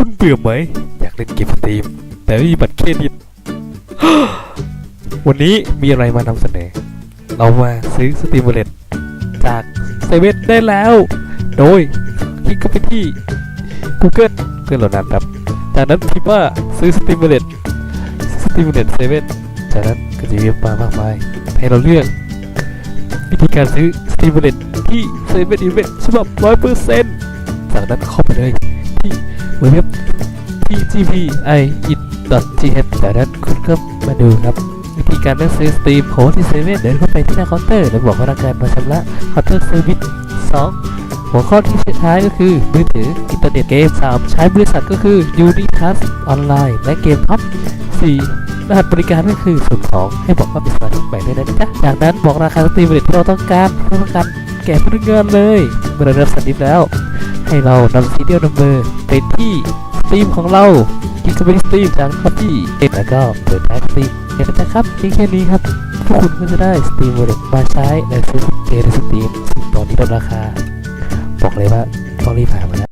คุณเบื่อไหม อยากเล่นเกมสตรีม แต่ไม่มีบัตรเครดิต วันนี้มีอะไรมานำเสนอ เรามาซื้อสตรีมเลตจากเซเว่นได้แล้ว โดยคลิกเข้าไปที่ Google เพื่อโหลดนั้นครับ จากนั้นพิมพ์ว่าซื้อสตรีมเลตสตรีมเลตเซเว่นจากนั้นก็จะมีมามากมายให้เราเลือกวิธีการซื้อสตรีมเลตที่เซเว่นอีเวนฉบับร้อยเปอร์เซ็นต์จากนั้นเข้าไปเลย เว็บ tgpi.th จากนั้นคุณก็มาดูครับวิธีการเลือกซื้อสตรีมของที่เซเว่นเดินเข้าไปที่หน้าเคาน์เตอร์แล้วบอกพนักงานมาชำระเคาน์เตอร์เซอร์วิส2หัวข้อที่ท้ายก็คือมือถืออินเทอร์เน็ตเกม 3 ใช้บริษัทก็คือ Unicast ออนไลน์และเกมท็อป4รหัสบริการก็คือศูนย์ของให้บอกว่าเป็นสมาชิกใหม่ด้วยนะจ๊ะจากนั้นบอกราคาสตรีมที่เราต้องการเพื่อต้องการแก่พนักงานเลยเมื่อเราเริ่มสันนิษแล้ว ให้เรานำซีเรียลนัมเบอร์ไปที่สตรีมของเราที่ก็เป็นสตรีมจากคอปี้แล้วก็เปิดแอปสตรีมเห็นนะครับเพียงแค่นี้ครับพวกคุณก็จะได้สตรีมวอลเล็ตมาใช้ในซื้อเกมในสตรีมซึ่งตอนนี้ลดราคา บอกเลยว่าต้องรีบหามาแล้ว